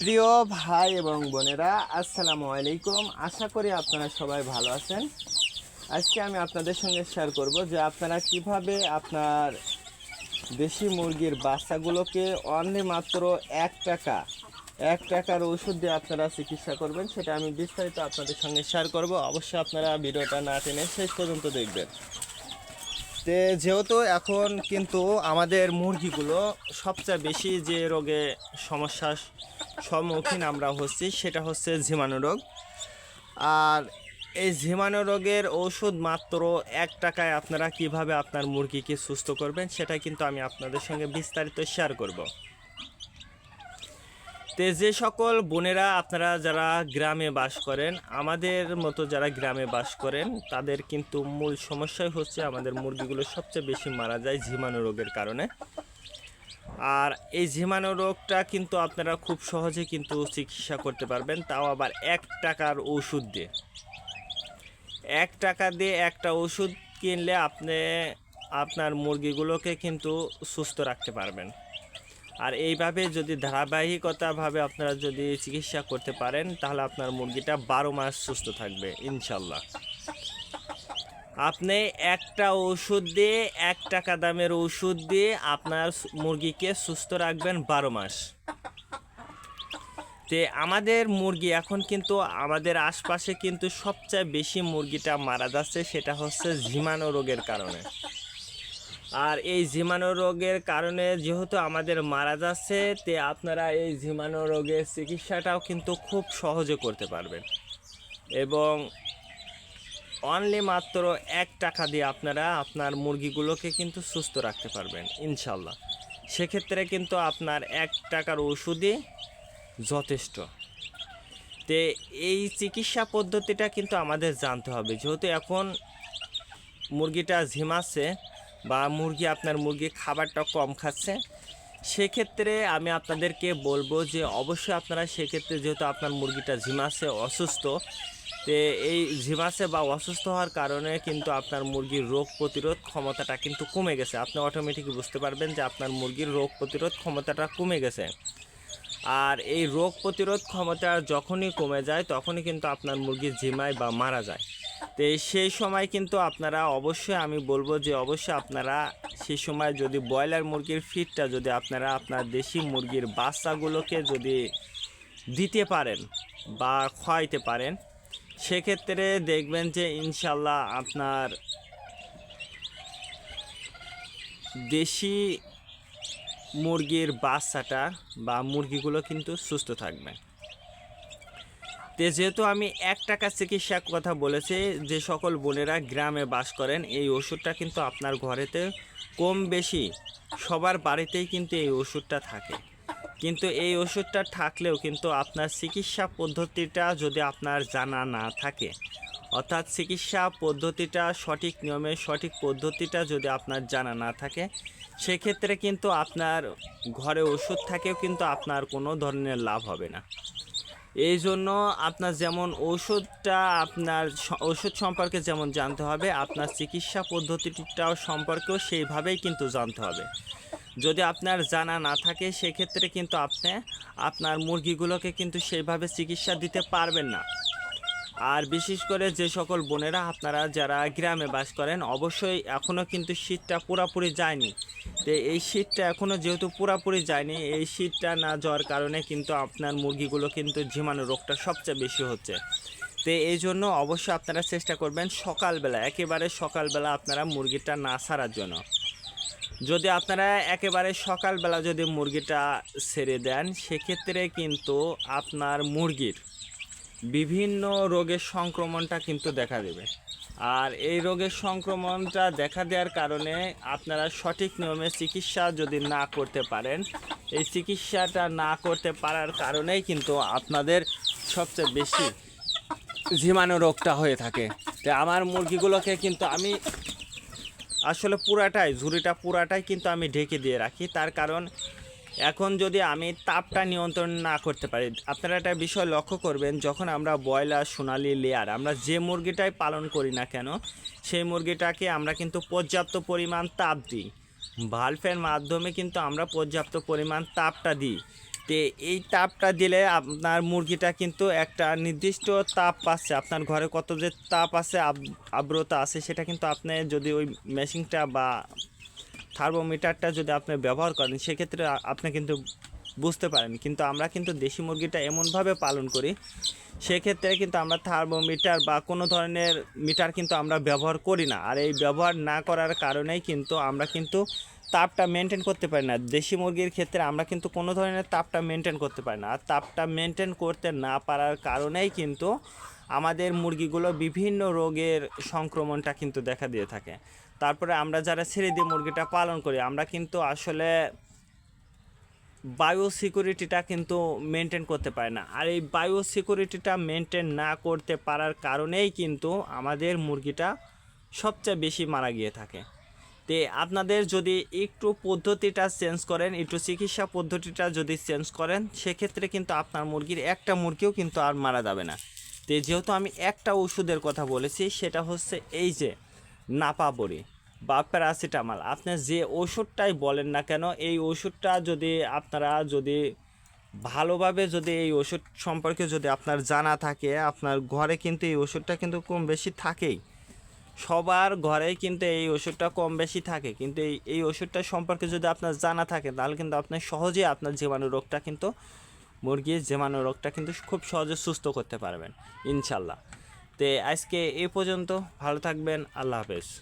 প্রিয় ভাই এবং বোনেরা, আসসালামু আলাইকুম। আশা করি আপনারা সবাই ভালো আছেন। আজকে আমি আপনাদের সঙ্গে শেয়ার করব যে আপনারা কীভাবে আপনার দেশি মুরগির বাচ্চাগুলোকে অনলি মাত্র এক টাকা, এক টাকার ওষুধ দিয়ে আপনারা চিকিৎসা করবেন, সেটা আমি বিস্তারিত আপনাদের সঙ্গে শেয়ার করব। অবশ্যই আপনারা ভিডিওটা না টেনে শেষ পর্যন্ত দেখবেন। তে যেহেতু এখন কিন্তু আমাদের মুরগিগুলো সবচেয়ে বেশি যে রোগে সমস্যার সম্মুখীন আমরা হচ্ছি, সেটা হচ্ছে ঝিমানো রোগ। আর এই ঝিমানো রোগের ওষুধ মাত্র এক টাকায় আপনারা কীভাবে আপনার মুরগিকে সুস্থ করবেন সেটা কিন্তু আমি আপনাদের সঙ্গে বিস্তারিত শেয়ার করব। তে যে সকল বোনেরা আপনারা যারা গ্রামে বাস করেন, আমাদের মতো যারা গ্রামে বাস করেন, তাদের কিন্তু মূল সমস্যাই হচ্ছে আমাদের মুরগিগুলো সবচেয়ে বেশি মারা যায় ঝিমানো রোগের কারণে। আর এই ঝিমানো রোগটা কিন্তু আপনারা খুব সহজে কিন্তু চিকিৎসা করতে পারবেন, তাও আবার এক টাকার ওষুধ দিয়ে। এক টাকা দিয়ে একটা ওষুধ কিনলে আপনি, আপনার মুরগিগুলোকে কিন্তু সুস্থ রাখতে পারবেন। আর এইভাবে যদি ধারাবাহিকতাভাবে আপনারা যদি চিকিৎসা করতে পারেন, তাহলে আপনার মুরগিটা বারো মাস সুস্থ থাকবে, ইনশাল্লাহ। আপনি একটা ওষুধ দিয়ে, এক টাকা দামের ওষুধ দিয়ে আপনার মুরগিকে সুস্থ রাখবেন বারো মাস। তে আমাদের মুরগি এখন কিন্তু, আমাদের আশপাশে কিন্তু সবচেয়ে বেশি মুরগিটা মারা যাচ্ছে, সেটা হচ্ছে ঝিমানো রোগের কারণে। আর এই জীবাণু রোগের কারণে যেহেতু আমাদের মারা যাচ্ছে, তে আপনারা এই জীবাণু রোগের চিকিৎসাটাও কিন্তু খুব সহজে করতে পারবেন। এবং অনলি মাত্র এক টাকা দিয়ে আপনারা আপনার মুরগিগুলোকে কিন্তু সুস্থ রাখতে পারবেন, ইনশাল্লাহ। সেক্ষেত্রে কিন্তু আপনার এক টাকার ওষুধই যথেষ্ট। তে এই চিকিৎসা পদ্ধতিটা কিন্তু আমাদের জানতে হবে। যেহেতু এখন মুরগিটা ঝিমাচ্ছে বা মুরগি আপনার মুরগি খাবারটা কম খাচ্ছে, সেক্ষেত্রে আমি আপনাদেরকে বলব যে অবশ্যই আপনারা সেক্ষেত্রে যেহেতু আপনার মুরগিটা ঝিমাচ্ছে অসুস্থ, তে এই ঝিমাচ্ছে বা অসুস্থ হওয়ার কারণে কিন্তু আপনার মুরগির রোগ প্রতিরোধ ক্ষমতাটা কিন্তু কমে গেছে। আপনি অটোমেটিক বুঝতে পারবেন যে আপনার মুরগির রোগ প্রতিরোধ ক্ষমতাটা কমে গেছে। আর এই রোগ প্রতিরোধ ক্ষমতা যখনই কমে যায়, তখনই কিন্তু আপনার মুরগি ঝিমায় বা মারা যায়। তো সেই সময় কিন্তু আপনারা অবশ্যই আমি বলব যে অবশ্যই আপনারা সেই সময় যদি ব্রয়লার মুরগির ফিডটা যদি আপনারা আপনার দেশি মুরগির বাচ্চাগুলোকে যদি দিতে পারেন বা খাওয়াইতে পারেন, সেক্ষেত্রে দেখবেন যে ইনশাল্লাহ আপনার দেশি মুরগির বাচ্চাটা বা মুরগিগুলো কিন্তু সুস্থ থাকবে। তে যেহেতু আমি এক টাকা চিকিৎসার কথা বলেছি, যে সকল বোনেরা গ্রামে বাস করেন, এই ওষুধটা কিন্তু আপনার ঘরেতে কম বেশি সবার বাড়িতেই কিন্তু এই ওষুধটা থাকে। কিন্তু এই ওষুধটা থাকলেও কিন্তু আপনার চিকিৎসা পদ্ধতিটা যদি আপনার জানা না থাকে, অর্থাৎ চিকিৎসা পদ্ধতিটা সঠিক নিয়মে, সঠিক পদ্ধতিটা যদি আপনার জানা না থাকে, সেক্ষেত্রে কিন্তু আপনার ঘরে ওষুধ থাকেও কিন্তু আপনার কোনো ধরনের লাভ হবে না। এই জন্য আপনার যেমন ওষুধটা আপনার ওষুধ সম্পর্কে যেমন জানতে হবে, আপনার চিকিৎসা পদ্ধতিটাও সম্পর্কেও সেইভাবেই কিন্তু জানতে হবে। যদি আপনার জানা না থাকে, সেক্ষেত্রে কিন্তু আপনি আপনার মুরগিগুলোকে কিন্তু সেইভাবে চিকিৎসা দিতে পারবেন না। আর বিশেষ করে যে সকল বোনেরা আপনারা যারা গ্রামে বাস করেন, অবশ্যই এখনও কিন্তু শীতটা পুরোপুরি যায়নি। তো এই শীতটা এখনও যেহেতু পুরোপুরি যায়নি, এই শীতটা না যাওয়ার কারণে কিন্তু আপনার মুরগিগুলো কিন্তু ঝিমানো রোগটা সবচেয়ে বেশি হচ্ছে। তো এই জন্য অবশ্যই আপনারা চেষ্টা করবেন সকালবেলা, একেবারে সকালবেলা আপনারা মুরগিটা না ছাড়ার জন্য। যদি আপনারা একেবারে সকালবেলা যদি মুরগিটা ছেড়ে দেন, সেক্ষেত্রে কিন্তু আপনার মুরগির বিভিন্ন রোগের সংক্রমণটা কিন্তু দেখা দেবে। আর এই রোগের সংক্রমণটা দেখা দেওয়ার কারণে আপনারা সঠিক নিয়মে চিকিৎসা যদি না করতে পারেন, এই চিকিৎসাটা না করতে পারার কারণেই কিন্তু আপনাদের সবচেয়ে বেশি জীবাণু রোগটা হয়ে থাকে। তো আমার মুরগিগুলোকে কিন্তু আমি আসলে পুরাটাই, ঝুড়িটা পুরাটাই কিন্তু আমি ঢেকে দিয়ে রাখি। তার কারণ এখন যদি আমি তাপটা নিয়ন্ত্রণ না করতে পারি, আপনারা একটা বিষয় লক্ষ্য করবেন, যখন আমরা ব্রয়লার, সোনালি লেয়ার আমরা যে মুরগিটাই পালন করি না কেন, সেই মুরগিটাকে আমরা কিন্তু পর্যাপ্ত পরিমাণ তাপ দিই। ভাল্বের মাধ্যমে কিন্তু আমরা পর্যাপ্ত পরিমাণ তাপটা দিই। তে এই তাপটা দিলে আপনার মুরগিটা কিন্তু একটা নির্দিষ্ট তাপ পাচ্ছে, আপনার ঘরে কত যে তাপ আছে, আব- আর্দ্রতা আছে, সেটা কিন্তু আপনি যদি ওই মেশিনটা বা থার্মোমিটারটা যদি আপনি ব্যবহার করেন, সেক্ষেত্রে আপনি কিন্তু বুঝতে পারেন। কিন্তু আমরা কিন্তু দেশি মুরগিটা এমনভাবে পালন করি, সেক্ষেত্রে কিন্তু আমরা থার্মোমিটার বা কোনো ধরনের মিটার কিন্তু আমরা ব্যবহার করি না। আর এই ব্যবহার না করার কারণেই কিন্তু আমরা কিন্তু তাপটা মেনটেন করতে পারি না। দেশি মুরগির ক্ষেত্রে আমরা কিন্তু কোনো ধরনের তাপটা মেনটেন করতে পারি না। আর তাপটা মেনটেন করতে না পারার কারণেই কিন্তু আমাদের মুরগিগুলো বিভিন্ন রোগের সংক্রমণটা কিন্তু দেখা দিয়ে থাকে। তারপরে আমরা যারা ছেড়ে দিয়ে মুরগিটা পালন করি, আমরা কিন্তু আসলে বায়ো সিকিউরিটিটা কিন্তু মেনটেন করতে পারে না। আর এই বায়ো সিকিউরিটিটা মেনটেন না করতে পারার কারণেই কিন্তু আমাদের মুরগিটা সবচেয়ে বেশি মারা গিয়ে থাকে। তে আপনাদের যদি একটু পদ্ধতিটা চেঞ্জ করেন, একটু চিকিৎসা পদ্ধতিটা যদি চেঞ্জ করেন, সেক্ষেত্রে কিন্তু আপনার মুরগির একটা মুরগিও কিন্তু আর মারা যাবে না। তে যেহেতু আমি একটা ওষুধের কথা বলেছি, সেটা হচ্ছে এই যে নাপাবড়ি বা প্যারাসিটামল। আপনি যে ওষুধটাই বলেন না কেন, এই ওষুধটা যদি আপনারা যদি ভালোভাবে যদি এই ওষুধ সম্পর্কে যদি আপনার জানা থাকে, আপনার ঘরে কিন্তু এই ওষুধটা কিন্তু কম বেশি থাকেই। সবার ঘরেই কিন্তু এই ওষুধটা কম বেশি থাকে। কিন্তু এই এই ওষুধটা সম্পর্কে যদি আপনার জানা থাকে, তাহলে কিন্তু আপনি সহজেই আপনার জীবাণু রোগটা কিন্তু মুরগির জেমানো রোগটা কিন্তু খুব সহজে সুস্থ করতে পারবেন, ইনশাল্লাহ। তে আজকে এ পর্যন্ত, ভালো থাকবেন, আল্লাহ হাফেজ।